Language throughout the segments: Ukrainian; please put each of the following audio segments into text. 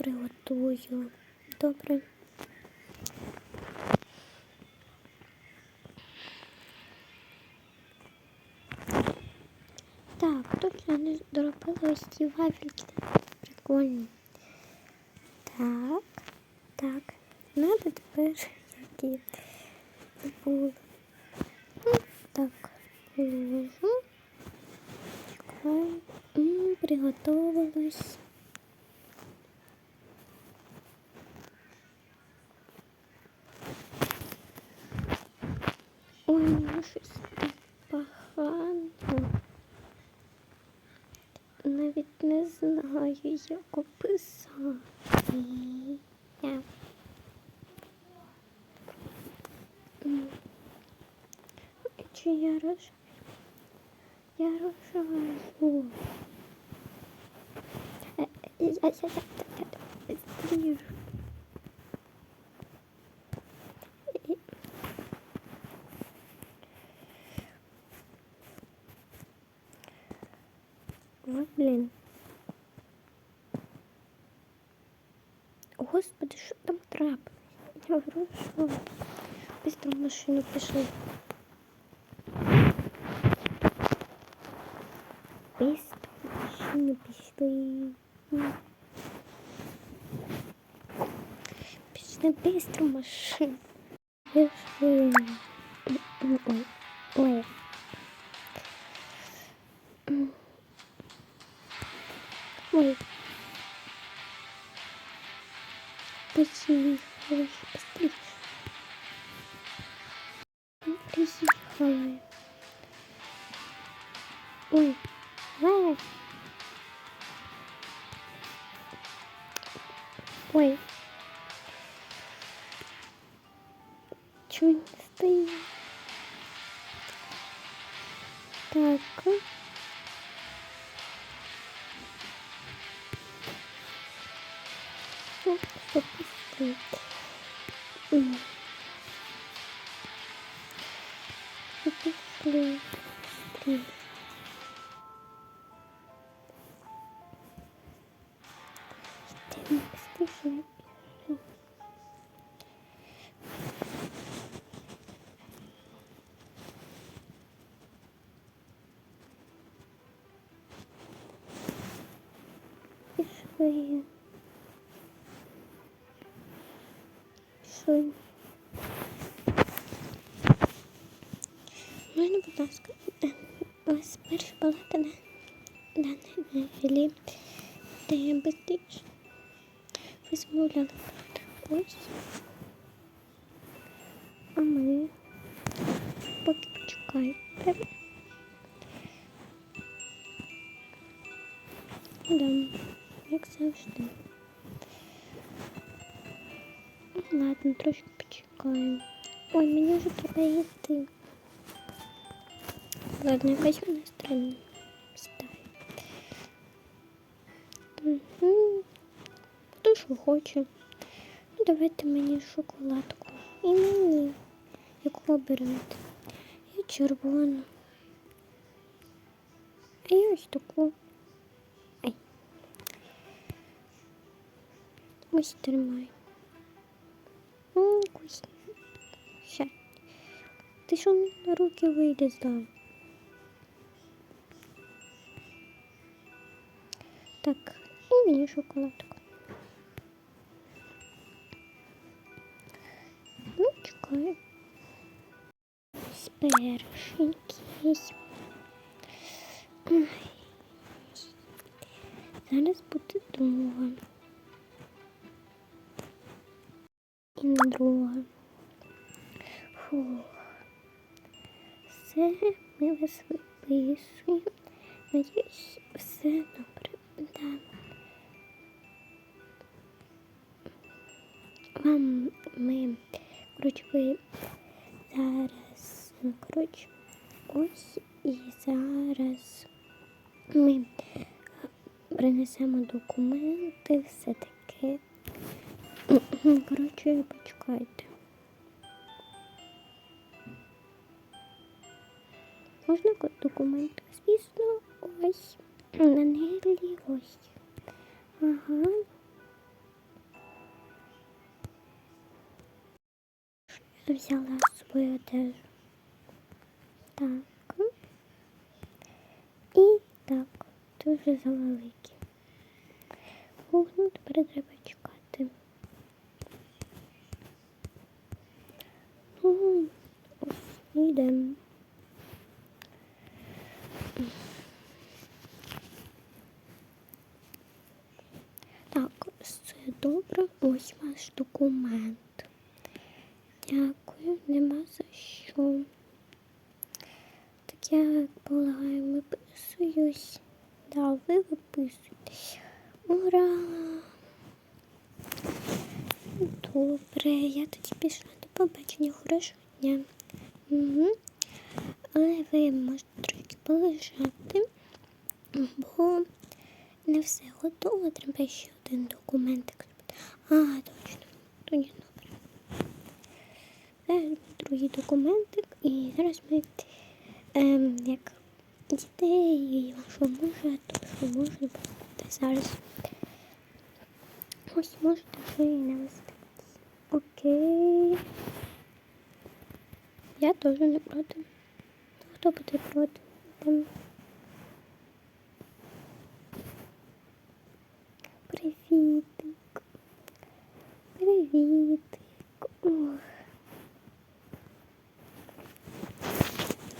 приготую. Добре. Так, тут я не доробила ось ці вафельки. Прикольні. Так, так. Надо тепер які були. Ну, Так, ложу. Чекаю. М, Приготовилась. Ой, ну щось так погано. Навіть не знаю, як описати. Я. М. Чи я рожаю? Я рожаю. Е, е, я- я- я- я- я- я- І- Ой, блін. Господи, що там трапилось? Я говорю, що быстро в машину пішли. Быстро в машину пішли. Пішли быстро в машину. Пішли. Ой, ой. Ой. Поехали, Ой, ой. Будь ласка, е, ось перша палата на даній філі, де я бездиш. Ви замовляли. Ось. А ми поки почекайте. Да, як завжди. Ладно, трошки почекаємо. Ой, мені вже треба йти. Ладно, якась вона странна стає. Угу. Хто що хоче. Ну, давайте мені шоколадку. І мені. Яку оберете? Я червону. А я ось таку. Ай. Ось тримай. М. Ща. Ти що на руки вийде здав? Так, і мені шоколадку. Ну, чекаю. Ай. Зараз буде друга. І друга. Фух. Все, ми вас виписуємо. Надіюсь, все добре. Да. Вам ми, коротше, ви зараз, коротше, ось і зараз ми принесемо документи, все таке. Коротше, почекайте. Можна документи? Звісно, ось. Нагрілість. Ага. Я взяла свою одежу. Так. І так. Дуже завеликі. О, ну тепер треба чекати. Ну, ось, йдемо. Ось ваш документ. Дякую, нема за що. Так я полагаю, виписуюсь. Да, ви виписуєтесь. Ура! Добре, я тоді пішла до побачення хорошого дня. Угу. Але ви можете трохи полежати, бо не все готово, треба ще один документик. А, точно, тоді добре. Зараз другий документик і зараз ми ем, як дітей вашого мужа, то що можна буде зараз. Ось можете і не вести. Окей. Я теж не проти. Хто буде проти? Там. Привітик. Привітик. Ох.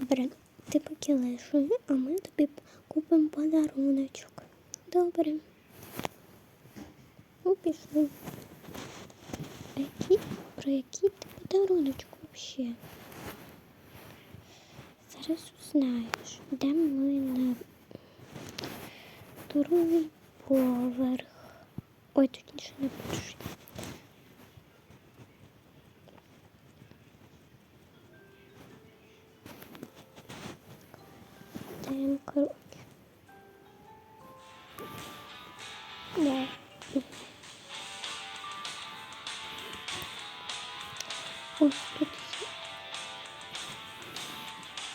Добре, ти поки лежи, а ми тобі купимо подаруночок. Добре. Ну, пішли. Які, про який ти подаруночок взагалі? Зараз узнаєш, де ми на другий поверх. Ой, точніше не перший. Йдемо, коротше. Да. Ось тут є.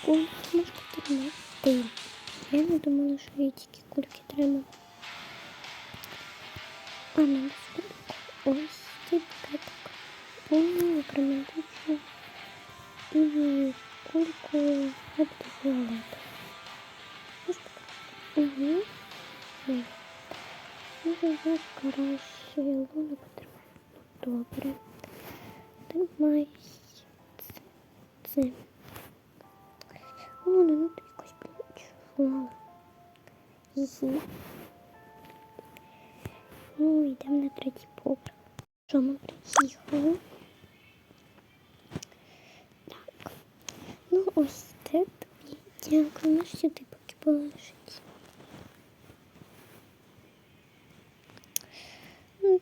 Кульки можна тримати. Я не думала, що є тільки кульки треба. А нам сколько? Ось тільки так. О, крементичну. І кульку от фіолету. Ось так. Угу. Може, я краще луну потримаю. Ну, добре. Тримай. Це. Луна, ну ти якось почувала. Її. Ну, йдемо на третій поверх. Що ми приїхали? Так. Ну, ось це тобі. Дякую, можеш сюди поки положити. Ну,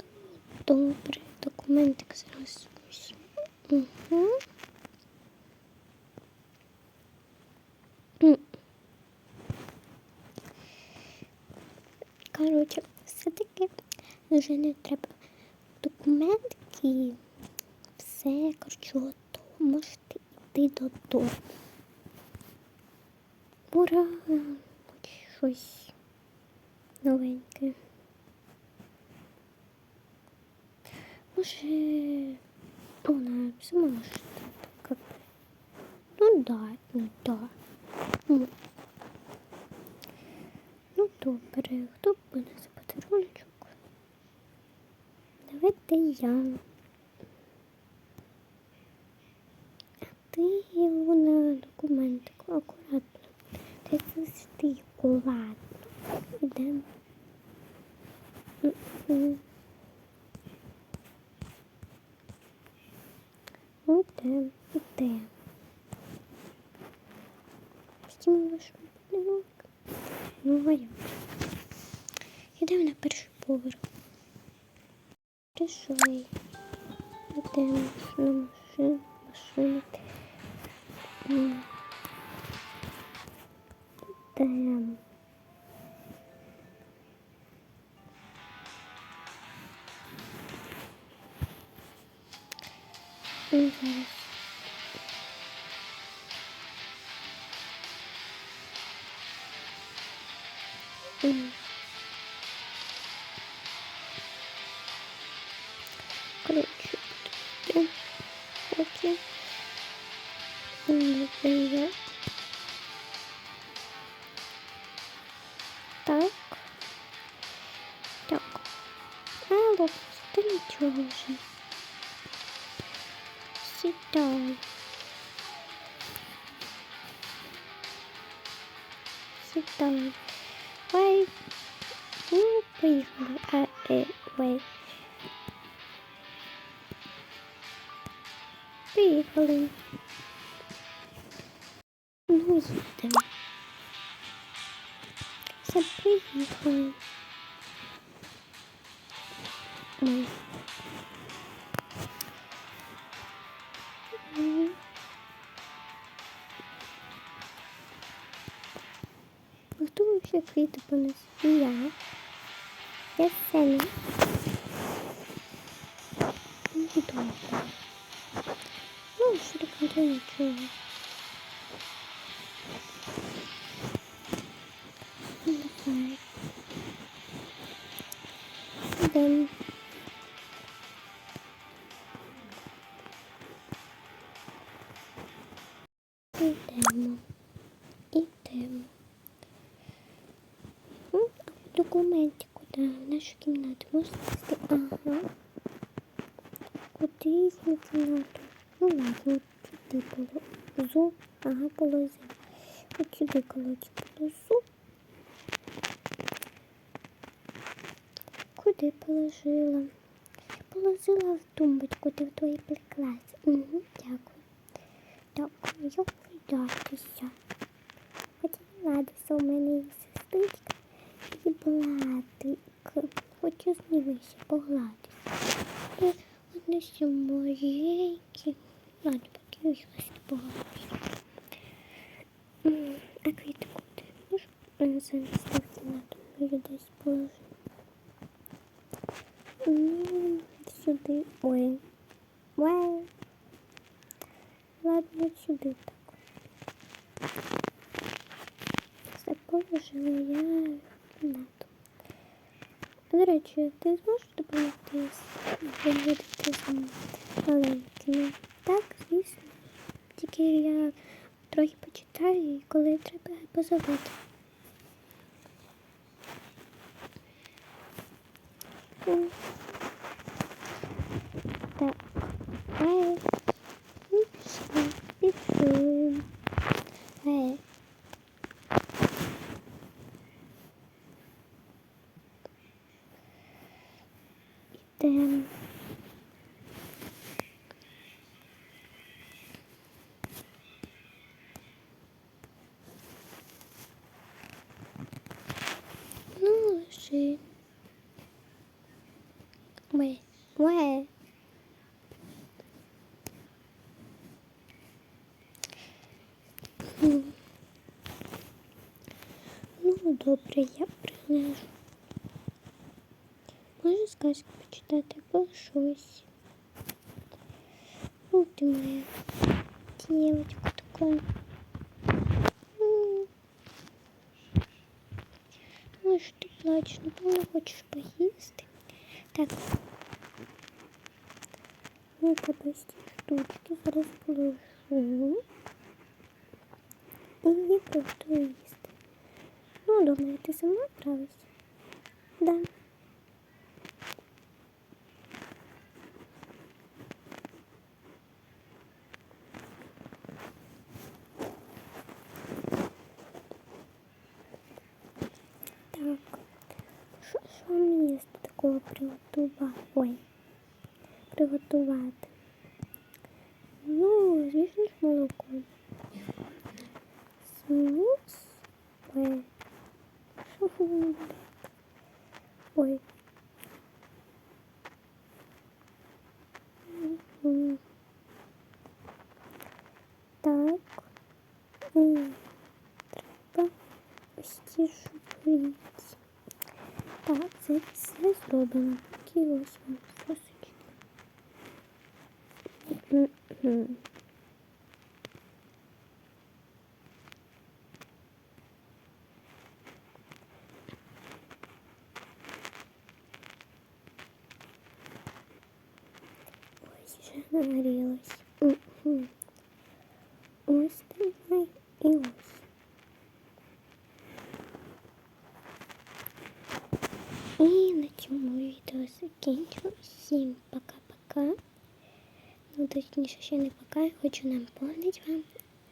добре, документик зараз. Угу. Коротше, все-таки вже не треба документики. Все, коротше, готово. Можете йти додому. Ура! Хоч щось новеньке. Може, вона сама може так. Ну да, ну да. Ну, ну добре, хто буде за подаруночок? Давайте я. А ти його на документику акуратно. Ти завжди ладно. Ідемо. М-м. Ідемо, ідемо. Візьмемо вашу будинок. Ну, як? Йдемо на перший поверх. Прийшли. Йдемо на машину. машину. Йдемо. Зараз. Коротше. Є. Так. Так. А, лопус, ти нічого вже. Сідай. Сідай. Ой. Ну, поїхали. А, е, ой. Поїхали. Ну, їдемо. Все, приїхали. Ой. М. хто вообще квіти понес? Я. Я Сеня. Ну, добре. Ну, що таке нічого. Кімнату можна? Ага. Кудись на кімнату. Ну ладно, от сюди положу. Ага, положила. От сюди, коротше, положу. Куди положила? Положила в тумбочку, де в твоїй прикласі. Угу, дякую. Дякую, я видатися. Хоча Владиса у мене є сестричка і Бладик. Хочу з ними ще погладитися. І ще маленькі. Ладно, поки я їх не погладюся. М, А квіти куди? Можеш мене занести в кімнату? Десь положу. Ну, сюди. Ой. Ой. Ладно, сюди так. Все положила я речі, ти зможеш допомогти виводити з маленькими? Так, звісно. Тільки я трохи почитаю, і коли треба позовати. М. Так. Ай. І пішли, пішли. Ай. Ідемо. Ну, лежи. Ой, ой. М. Ну, добре, я прилежу. Може сказку почитати або щось. Ну, ти моя дівчинка така. М. Ну, що ти плачеш, напевно, хочеш поїсти. Так. Ну, подожди, штучки зараз положу. І просто їсти. Ну, думаю, ти сама справишся? Да. Так, що, що мені з такого приготувати? Ой, приготувати? Ну, звісно ж молоко. Сміс. Ой. Так. Треба ось шукриці. Так, це все зроблено. Такі ось вам сосочки. Ось вже нагрілась. Ось ось і ось. І на цьому відео закінчу. Всім пока-пока. Ну, точніше, ще не пока. Хочу напомнити вам.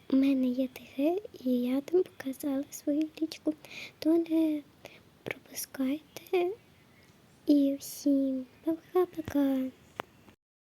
У мене є ТГ, і я там показала свою лічку. То не пропускайте. І всім пока-пока.